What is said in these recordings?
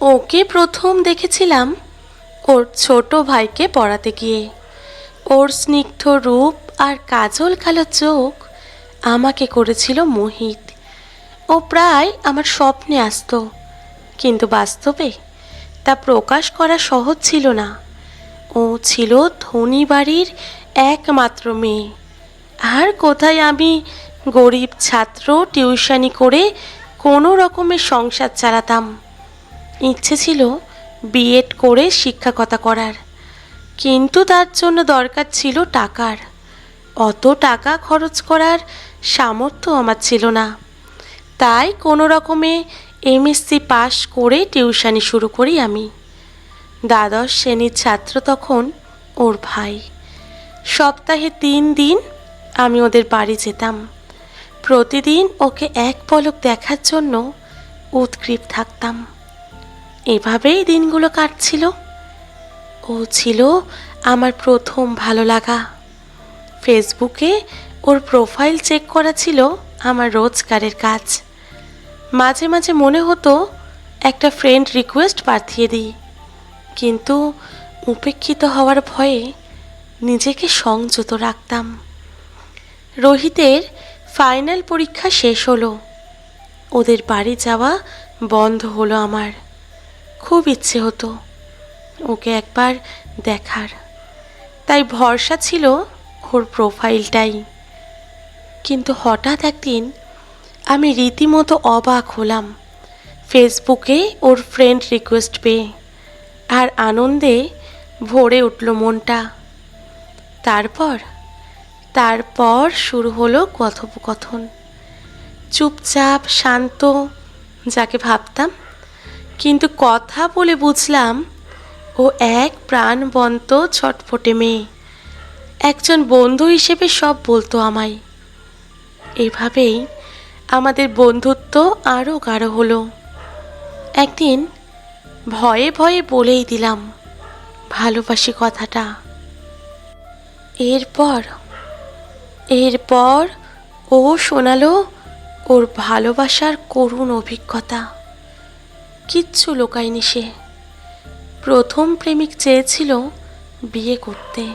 ওকে প্রথম দেখেছিলাম ওর ছোট ভাইকে পড়াতে গিয়ে। ওর স্নিগ্ধ রূপ আর কাজল কালো চোখ আমাকে করেছিল মোহিত। ও প্রায় আমার স্বপ্নে আসতো, কিন্তু বাস্তবে তা প্রকাশ করা সহজ ছিল না। ও ছিল ধনী বাড়ির একমাত্র মেয়ে। আর কোথায় আমি গরিব ছাত্র টিউশনি করে কোনো রকমের সংসার চালাতাম? ইচ্ছে ছিল বিএড করে শিক্ষকতা করার। কিন্তু তার জন্য দরকার ছিল টাকার। অত টাকা খরচ করার সামর্থ্য আমার ছিল না। তাই কোনো রকমে এমএসসি পাশ করে টিউশানি শুরু করি আমি। দ্বাদশ শ্রেণির ছাত্র তখন ওর ভাই। সপ্তাহে তিন দিন আমি ওদের বাড়ি যেতাম। প্রতিদিন ওকে এক পলক দেখার জন্য উৎগ্রীব থাকতাম। এভাবেই দিনগুলো কাটছিল। ও ছিল আমার প্রথম ভালো লাগা। ফেসবুকে ওর প্রোফাইল চেক করা ছিল আমার রোজগারের কাজ। মাঝে মাঝে মনে হতো একটা ফ্রেন্ড রিকোয়েস্ট পাঠিয়ে দিই। কিন্তু উপেক্ষিত হওয়ার ভয়ে নিজেকে সংযত রাখতাম। রোহিতের ফাইনাল পরীক্ষা শেষ হলো। ওদের বাড়ি যাওয়া বন্ধ হলো আমার। খুব ইচ্ছে হতো ওকে একবার দেখার। তাই ভরসা ছিল ওর প্রোফাইলটাই। কিন্তু হঠাৎ একদিন আমি রীতিমতো অবাক হলাম। ফেসবুকে ওর ফ্রেন্ড রিকোয়েস্ট পেয়ে আর আনন্দে ভরে উঠল মনটা। তারপর তারপর শুরু হলো কথোপকথন। চুপচাপ, শান্ত, যাকে ভাবতাম কিন্তু কথা বলে বুঝলাম, ও এক প্রাণবন্ত ছটফটে মেয়ে। একজন বন্ধু হিসেবে সব বলতো আমায়। এভাবেই আমাদের বন্ধুত্ব আরও গাঢ় হলো। একদিন ভয়ে ভয়ে বলেই দিলাম, ভালোবাসি কথাটা। এরপর এরপর ও শোনালো ওর ভালোবাসার করুণ অভিজ্ঞতা। কিচ্ছু লোকায়নি সে। প্রথম প্রেমিক চেয়েছিল বিয়ে করতে।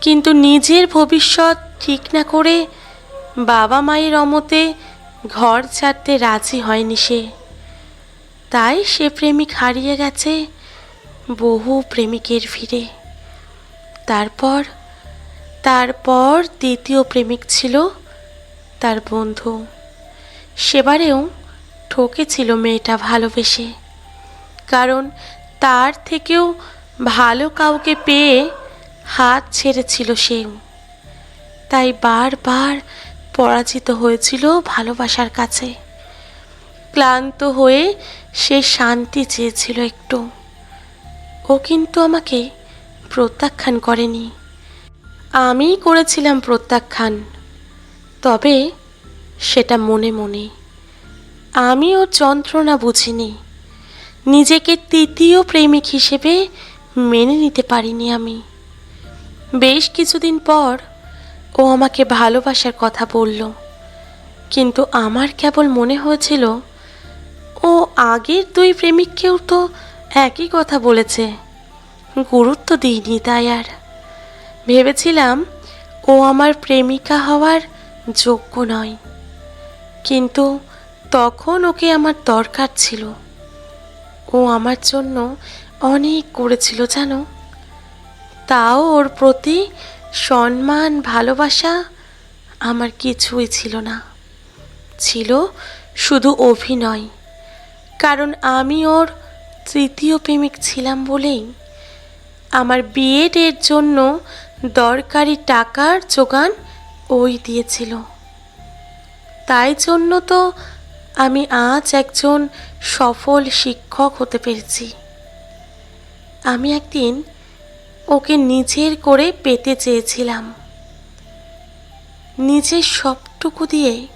কিন্তু নিজের ভবিষ্যৎ ঠিক না করে বাবা মায়ের অমতে ঘর ছাড়তে রাজি হয়নি সে। তাই সে প্রেমিক হারিয়ে গেছে বহু প্রেমিকের ভিড়ে। তারপর তারপর দ্বিতীয় প্রেমিক ছিল তার বন্ধু। সেবারেও ঠকেছিল মেয়েটা ভালোবেসে। কারণ তার থেকেও ভালো কাউকে পেয়ে হাত ছেড়েছিল সেও তাই বারবার পরাজিত হয়েছিল ভালোবাসার কাছে। ক্লান্ত হয়ে সে শান্তি চেয়েছিল একটু। ও কিন্তু আমাকে প্রত্যাখ্যান করেনি। আমি করেছিলাম প্রত্যাখ্যান। তবে সেটা মনে মনে আমি ওর যন্ত্রণা বুঝিনি। নিজেকে তৃতীয় প্রেমিক হিসেবে মেনে নিতে পারিনি আমি। বেশ কিছুদিন পর ও আমাকে ভালোবাসার কথা বলল। কিন্তু আমার কেবল মনে হয়েছিল, ও আগের দুই প্রেমিককেও তো একই কথা বলেছে, গুরুত্ব দিইনি তাই আর। ভেবেছিলাম ও আমার প্রেমিকা হওয়ার যোগ্য নয়। কিন্তু তখন ওকে আমার দরকার ছিল। ও আমার জন্য অনেক করেছিল, জানো? তাও ওর প্রতি সম্মান, ভালোবাসা আমার কিছুই ছিল না। ছিল শুধু অভিনয়। কারণ আমি ওর তৃতীয় প্রেমিক ছিলাম বলেই। আমার বিএড এর জন্য দরকারি টাকার যোগান ওই দিয়েছিল। তাই জন্য তো আমি আজ একজন সফল শিক্ষক হতে পেরেছি। আমি একদিন ওকে নিজের করে পেতে চেয়েছিলাম। নিজের সবটুকু দিয়ে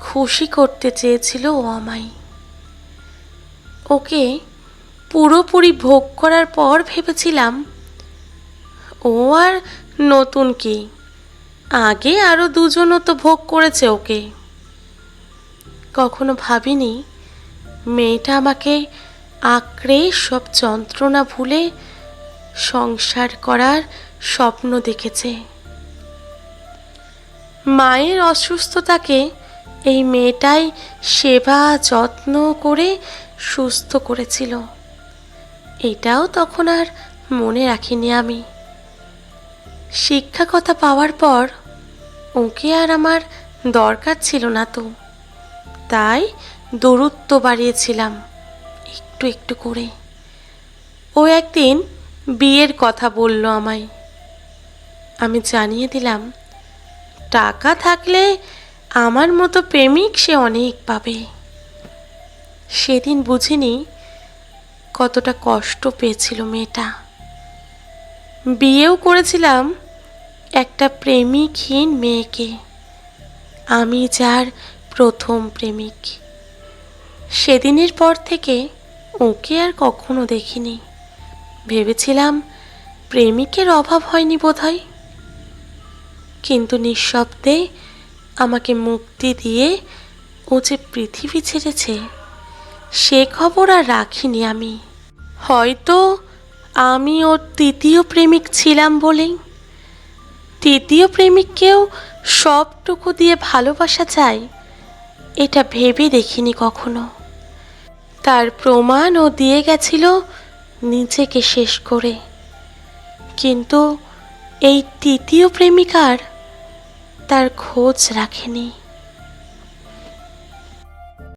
খুশি করতে চেয়েছিল ও আমায়। ওকে পুরোপুরি ভোগ করার পর ভেবেছিলাম, ও আর নতুন কি? আগে আরও দুজনও তো ভোগ করেছে ওকে। কখনো ভাবিনি মেয়েটা আমাকে আঁকড়ে সব যন্ত্রণা ভুলে সংসার করার স্বপ্ন দেখেছে। মায়ের অসুস্থতাকে এই মেয়েটাই সেবা, যত্ন করে সুস্থ করেছিল। এটাও তখন আর মনে রাখিনি আমি। শিক্ষা কথা পাওয়ার পর ওকে আর আমার দরকার ছিল না তো। তাই দূরত্ব বাড়িয়েছিলাম, একটু একটু করে। ও একদিন বিয়ের কথা বলল আমায়। আমি জানিয়ে দিলাম, টাকা থাকলে আমার মতো প্রেমিক সে অনেক পাবে। সেদিন বুঝিনি কতটা কষ্ট পেয়েছিল মেয়েটা। বিয়েও করেছিলাম একটা প্রেমিকহীন মেয়েকে। আমি যার প্রথম প্রেমিক। সেদিনের পর থেকে ওকে আর কখনো দেখিনি। ভেবেছিলাম প্রেমিকের অভাব হয়নি বোধহয়। কিন্তু নিঃশব্দে আমাকে মুক্তি দিয়ে ও যে পৃথিবী ছেড়েছে, সে খবর আর রাখিনি আমি। হয়তো আমি ওর তৃতীয় প্রেমিক ছিলাম বলেই। তৃতীয় প্রেমিককেও সবটুকু দিয়ে ভালোবাসা যায় এটা ভেবে দেখিনি কখনো। তার প্রমাণ ও দিয়ে গেছিল নিজেকে শেষ করে। কিন্তু এই তৃতীয় প্রেমিকার তার খোঁজ রাখেনি।